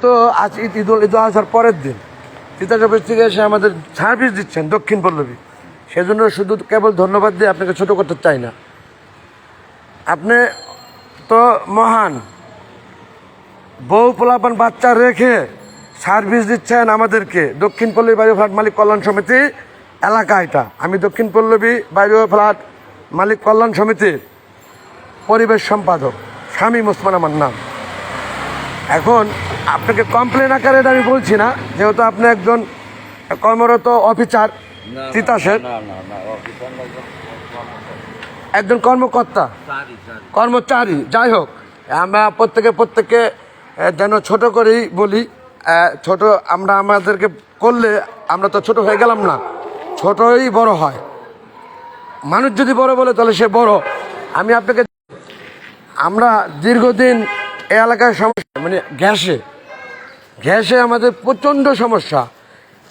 তো আজ ঈদ উল- ঈদ আজহার পরের দিন। তিতাস অফিস থেকে এসে আমাদের সার্ভিস দিচ্ছেন দক্ষিণ পল্লবী। সেজন্য শুধু কেবল ধন্যবাদ দিয়ে আপনাকে ছোট করতে চাই না। আপনি তো মহান। বউ পোলাপান বাচ্চা রেখে সার্ভিস দিচ্ছেন আমাদেরকে। দক্ষিণ পল্লবী বায়ু ফ্ল্যাট মালিক কল্যাণ সমিতি এলাকা এটা। আমি দক্ষিণ পল্লবী বায়ু ফ্ল্যাট মালিক কল্যাণ সমিতির পরিবেশ সম্পাদক, স্বামী মুসমান আমার নাম। এখন আপনাকে কমপ্লেন আকারে আমি বলছি না যেহেতু আপনি একজন কর্মরত অফিসার তিতাসের একজন কর্মকর্তা। কর্মচারী যাই হোক আমরা প্রত্যেকে প্রত্যেককে যেন ছোট করেই বলি ছোট আমরা আমাদেরকে করলে আমরা তো ছোট হয়ে গেলাম না ছোটই বড় হয়। মানুষ যদি বড় বলে তাহলে সে বড়। আমি আপনাকে আমরা দীর্ঘদিন এলাকার সমস্যা মানে গ্যাসে। গ্যাসে আমাদের প্রচণ্ড সমস্যা।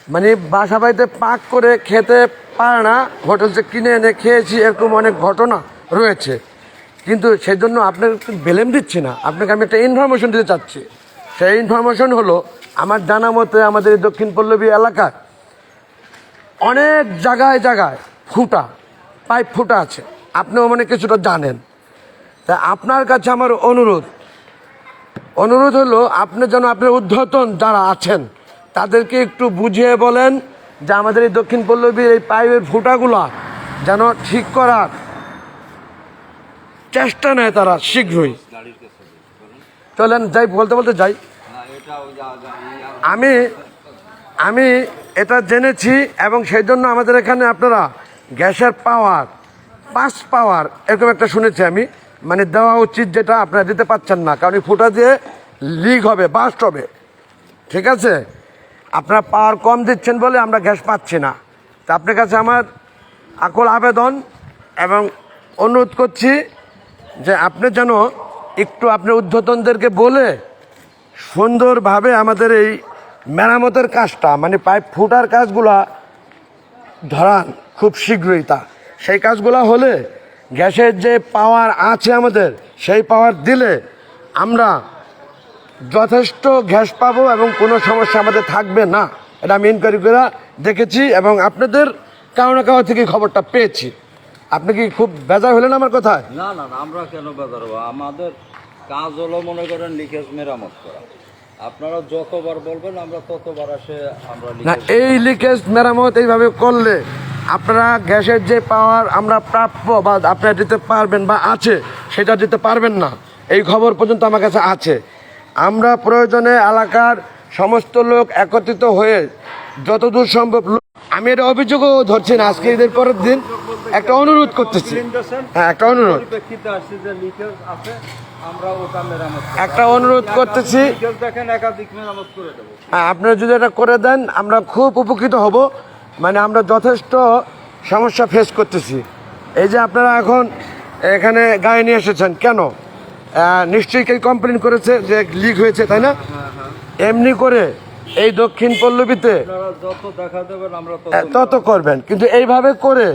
মানে বাসা বাড়িতে পাক করে খেতে পারে না, হোটেল থেকে কিনে এনে খেয়েছি, এরকম অনেক ঘটনা রয়েছে। কিন্তু সেই জন্য আপনাকে বেলেম দিচ্ছি না। আপনাকে আমি একটা ইনফরমেশন দিতে চাচ্ছি। সেই ইনফরমেশন হলো, আমার জানা মতে আমাদের এই দক্ষিণ পল্লবী এলাকায় অনেক জায়গায় জায়গায় ফুটা, পাইপ ফুটা আছে। আপনিও মানে কিছুটা জানেন। তা আপনার কাছে আমার অনুরোধ অনুরোধ হলো, আপনি যেন আপনার ঊর্ধ্বতন যারা আছেন, তাদেরকে একটু বুঝিয়ে বলেন যে আমাদের এই দক্ষিণ পল্লবীর এই পাইপের ফুটাগুলা যেন ঠিক করার চেষ্টা নেয় তারা শীঘ্রই। চলেন, যাই, বলতে বলতে যাই। আমি আমি এটা জেনেছি এবং সেই জন্য আমাদের এখানে আপনারা গ্যাসের পাওয়ার পাঁচ পাওয়ার, এরকম একটা শুনেছি আমি। মানে দেওয়া উচিত যেটা আপনারা দিতে পাচ্ছেন না। কারণ এই ফুটা দিয়ে লিক হবে বাস্ট হবে। ঠিক আছে? আপনারা পাওয়ার কম দিচ্ছেন বলে আমরা গ্যাস পাচ্ছি না। তা আপনার কাছে আমার আকল আবেদন এবং অনুরোধ করছি যে আপনি যেন একটু আপনার ঊর্ধ্বতনদেরকে বলে সুন্দরভাবে আমাদের এই মেরামতের কাজটা মানে পাইপ ফুটার কাজগুলা ধরান খুব শীঘ্রই তা। সেই কাজগুলো হলে গ্যাসের যে পাওয়ার আছে আমাদের সেই পাওয়ার দিলে আমরা যথেষ্ট গ্যাস পাবো এবং কোনো সমস্যা আমাদের থাকবে না। এটা আমি ইনকোয়ারি করে দেখেছি এবং আপনাদের কারও না কারও থেকে খবরটা পেয়েছি। আপনি কি খুব বেজার হলেন আমার কথায়? না না না, আমরা কেন বেজার হব? আমাদের কাজ হলো মনে করেন লিকেজ মেরামত করা। আপনারা যতবার বলবেন আমরা ততবার আসে আমরা না এই লিকেজ মেরামত এইভাবে করলে আপনারা গ্যাসের যে পাওয়ার আমরা প্রাপ্য বা আপনারা দিতে পারবেন বা আছে সেটা দিতে পারবেন না। এই খবর পর্যন্ত আমার কাছে আছে। আমরা প্রয়োজনে এলাকার সমস্ত লোক একত্রিত হয়ে যতদূর সম্ভব আমি এটা অভিযোগও ধরছি না আজকে ঈদের পরের দিন একটা অনুরোধ করতেছি। হ্যাঁ একটা অনুরোধ। একটা অনুরোধ করতেছি। হ্যাঁ, আপনারা যদি এটা করে দেন আমরা খুব উপকৃত হব। মানে আমরা যথেষ্ট সমস্যা ফেস করতেছি। এই যে আপনারা এখন এখানে গায়ে নিয়ে এসেছেন কেন? নিশ্চয়ই কেউ কমপ্লেন করেছে যে লিক হয়েছে তাই না? এমনি করে এই দক্ষিণ পল্লবীতে তত করবেন। কিন্তু এইভাবে করে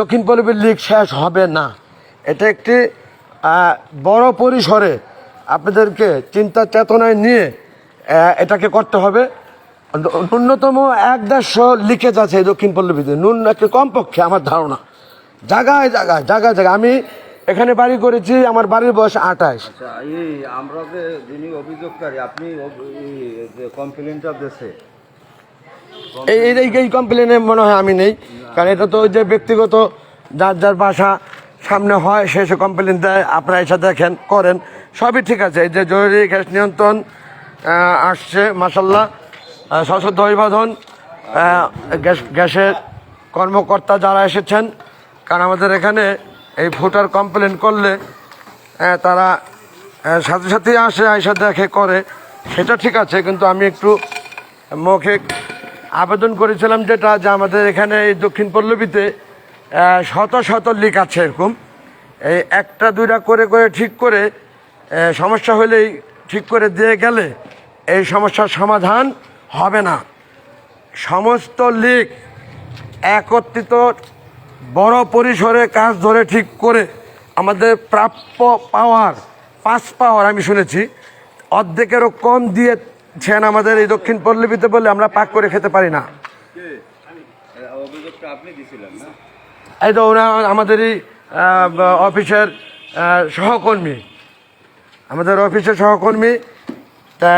দক্ষিণ পল্লবীর লিক শেষ হবে না। এটা একটি বড় পরিসরে আপনাদেরকে চিন্তা চেতনায় নিয়ে এটাকে করতে হবে। ন্যূনতম এক দেড়শো লিকেজ আছে দক্ষিণ পল্লবীতে ন্যূন একটা কমপক্ষে আমার ধারণা। জায়গায় জায়গায় জায়গায় জায়গায়। আমি এখানে বাড়ি করেছি আমার বাড়ির বয়স আঠাশ। আচ্ছা এই আমরা যে যিনি অভিযোগকারী আপনি কমপ্লেনটা দেশে এই এই- এই এই কমপ্লেনে মনে হয় আমি নেই। কারণ এটা তো ওই যে ব্যক্তিগত যার যার বাসা সামনে হয় সে সে কমপ্লেন দেয় আপনারা এসে দেখেন করেন। সবই ঠিক আছে এই যে জরুরি গ্যাস নিয়ন্ত্রণ আসছে মাসাল্লাহ সশস্ত্র অভিবাদন গ্যাস, গ্যাসের কর্মকর্তা যারা এসেছেন, কারণ আমাদের এখানে এই ভোটার কমপ্লেন করলে তারা সাথে সাথেই আসে, আইসা দেখে, করে। সেটা ঠিক আছে, কিন্তু আমি একটু মৌখিক আবেদন করেছিলাম যেটা, যে আমাদের এখানে এই দক্ষিণ পল্লবীতে শত শত লিক আছে এরকম। এই একটা, দুইটা করে করে ঠিক করে সমস্যা হলেই ঠিক করে দিয়ে গেলে এই সমস্যার সমাধান হবে না। সমস্ত লিক একত্রিত বড় পরিসরে কাজ ধরে ঠিক করে আমাদের প্রাপ্য পাওয়ার, পাঁচ পাওয়ার আমি শুনেছি, অর্ধেকেরও কম দিয়ে ছেন আমাদের এই দক্ষিণ পল্লবীতে বলে আমরা পাক করে খেতে পারি না। এই তো ওরা আমাদেরই অফিসের সহকর্মী। আমাদের অফিসের সহকর্মী, তা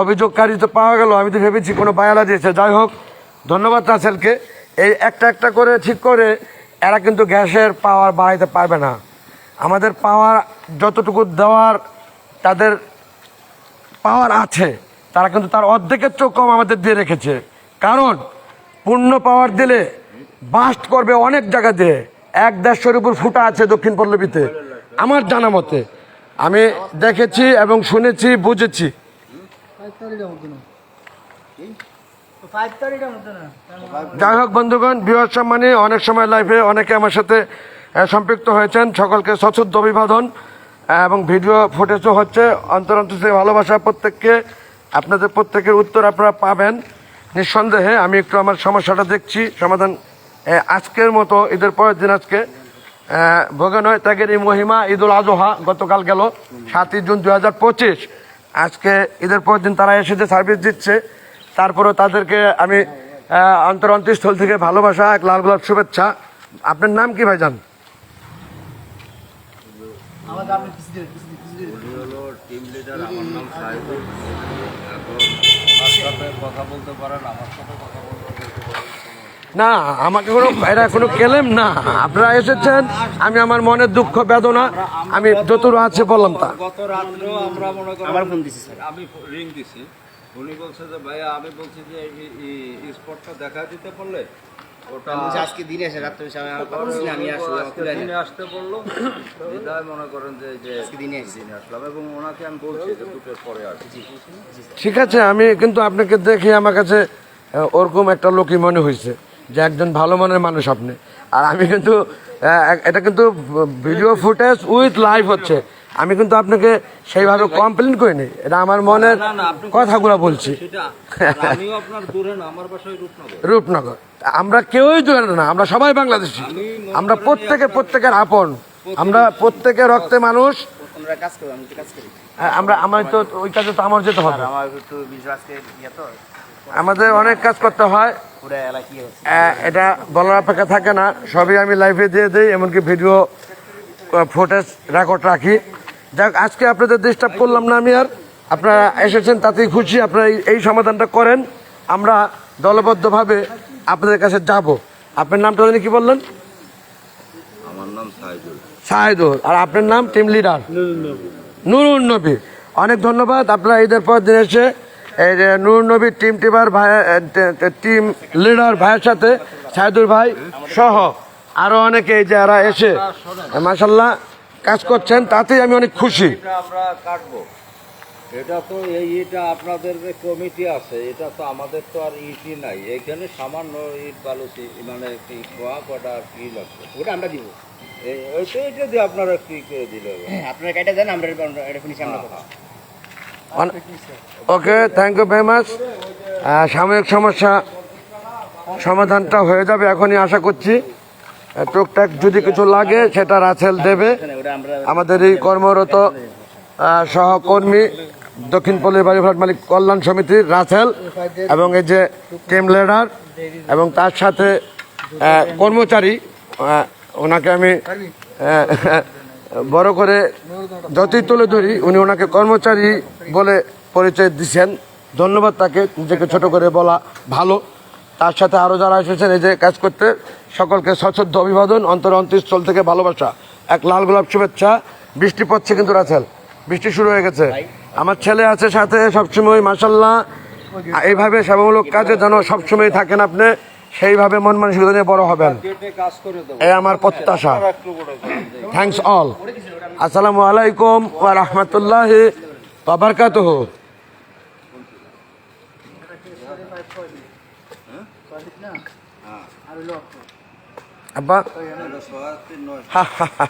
অভিযোগকারী তো পাওয়া গেল, আমি তো ভেবেছি কোনো বায়ালা দিয়েছে যাই হোক, ধন্যবাদ রাসেলকে। এই একটা একটা করে ঠিক করে, এরা কিন্তু গ্যাসের পাওয়ার বাড়াইতে পারবে না। আমাদের পাওয়ার যতটুকু দেওয়ার তাদের পাওয়ার আছে, তারা কিন্তু তার অর্ধেকের চোখ কম আমাদের দিয়ে রেখেছে। কারণ, পূর্ণ পাওয়ার দিলে বাস্ট করবে অনেক জায়গা দিয়ে। এক দেড়শোর উপর ফুটা আছে দক্ষিণ পল্লবীতে, আমার জানা মতে। আমি দেখেছি এবং শুনেছি, বুঝেছি। যাই হোক, বন্ধুগণ বিবাহ সম্মানে, অনেক সময় লাইফে অনেকে আমার সাথে সম্পৃক্ত হয়েছেন। সকলকে সশ্রদ্ধ অভিবাদন এবং ভিডিও ফুটেজও হচ্ছে অন্তর অন্তর থেকে ভালোবাসা প্রত্যেককে। আপনাদের প্রত্যেকের উত্তর আপনারা পাবেন। নিঃসন্দেহে আমি একটু আমার সমস্যাটা দেখছি, সমাধান আজকের মতো, ঈদের পরের দিন আজকে। ভোগে নয় ত্যাগের এই মহিমা, ঈদুল আজহা গতকাল গেল সাতই জুন দু হাজার পঁচিশ। আজকে ঈদের পর দিন তারা এসে যে সার্ভিস দিচ্ছে তারপরেও তাদেরকে আমি অন্তর অন্তঃস্থল থেকে ভালোবাসা এক লাল গোলাপ শুভেচ্ছা। আপনার নাম কি ভাইজান? কথা বলতে পারেন আমার সাথে কথা না আমাকে কোনো এটা কোনো কেলেম না। আপনারা এসেছেন আমি আমার মনের দুঃখ বেদনা আমি যতটুকু আছে বললাম তা। গত রাত্রেও আমরা মনে করি আমার ফোন দিছি স্যার। আমি রিং দিছি। উনি বলছে যে ভাইয়া আমি বলছি যে এই স্পটটা দেখা দিতে পারলে ওটা আজকে দিনে এসে রাত্রে আমি আসলে আসতে বলল মনে করেন যে যে আজকে দিনে এসেছি দিনে আসলাম। এবং ওনাকে আমি বলছি যে দুটোর পরে আসছি ঠিক আছে আমি কিন্তু আপনাকে দেখে আমার কাছে ওরকম একটা লোকই মনে হয়েছে। যে একজন ভালো মনের মানুষ আপনি। আর আমি কিন্তু এটা কিন্তু ভিডিও ফুটেজ উইথ লাইভ হচ্ছে। আমি কিন্তু আপনাকে সেইভাবে কমপ্লেন করিনি। এটা আমার মনের কথাগুলো বলছি। সেটা। আর আমিও আপনার দূরে না আমার বাসায় রূপনগর। রূপনগর। আমরা কেউই দূরে না আমরা সবাই বাংলাদেশি। আমরা প্রত্যেকে প্রত্যেকের আপন। আমরা প্রত্যেকে রক্তে মানুষ। আমরা আমার তো ওই কাজে তো আমার যেতে হবে। ইয়ে তো। আমাদের অনেক কাজ করতে হয়। এটা বলার অপেক্ষা থাকে না সবই আমি লাইভে দিয়ে দিই এমনকি ভিডিও ফুটেজ রেকর্ড রাখি। যাক আজকে আপনাদের ডিস্টার্ব করলাম না আমি আর। আপনারা এসেছেন তাতেই খুশি আপনারা এই- এই সমাধানটা করেন। আমরা দলবদ্ধভাবে আপনাদের কাছে যাব। আপনার নামটা জানি কি বললেন? আমার নাম সাহেদুল আর আপনার নাম টিম লিডার নুরুন নবী। অনেক ধন্যবাদ আপনারা ঈদের পর দিন এসে এই যে নুরুন নবী টিম টিমার ভাই টিম লিডার ভাইয়ের সাথে সাহেদুল ভাই সহ আরও অনেকে যারা এসে মাসাল্লাহ কাজ করছেন তাতেই আমি অনেক খুশি। এটা আমরা কাটবো। এটা তো এই এটা আপনাদের যে কমিটি আছে এটা তো আমাদের তো আর ইটি নাই। এখানে সামান্য ইট বালুচি মানে কি খোয়া কটা আর কি লাগবে? ওটা আমরা দিব। এই- ওইটা এটা দিয়ে আপনারা কি করে দিলে? হ্যাঁ, আপনারা কাইটা দেন আমরা এটা- এটা ফিনিশ আমরা করব okay thank you very much সাময়িক সমস্যা সমাধানটা হয়ে যাবে, এখনই আশা করছি। টুকটাক যদি কিছু লাগে, সেটা রাসেল দেবে। আমাদের এই কর্মরত সহকর্মী, দক্ষিণ পল্লী বাড়ি ফ্ল্যাট মালিক কল্যাণ সমিতির রাসেল, এবং এই যে টিম লিডার এবং তার সাথে কর্মচারী ওনাকে আমি বড় করে যতই তুলে ধরি, উনি ওনাকে কর্মচারী বলে পরিচয় দিচ্ছেন ধন্যবাদ তাকে, নিজেকে ছোট করে বলা ভালো। তার সাথে আরও যারা এসেছেন, এই যে কাজ করতে, সকলকে সশ্রদ্ধ অভিবাদন, অন্তর অন্তঃস্থল থেকে ভালোবাসা। এক লাল গোলাপ শুভেচ্ছা। বৃষ্টি পড়ছে কিন্তু রাছেল বৃষ্টি শুরু হয়ে গেছে। আমার ছেলে আছে সাথে সবসময় মাসাল্লাহ এইভাবে সেবামূলক কাজে যেন সবসময় থাকেন আপনি। সেইভাবে মন মানসিকতা নিয়ে বড় হবেন। এই আমার প্রত্যাশা। থ্যাংকস অল আসসালামু আলাইকুম ওয়া রাহমাতুল্লাহ বাবারকাতুহ আব্বা। আর তিন নয় হা হা হা।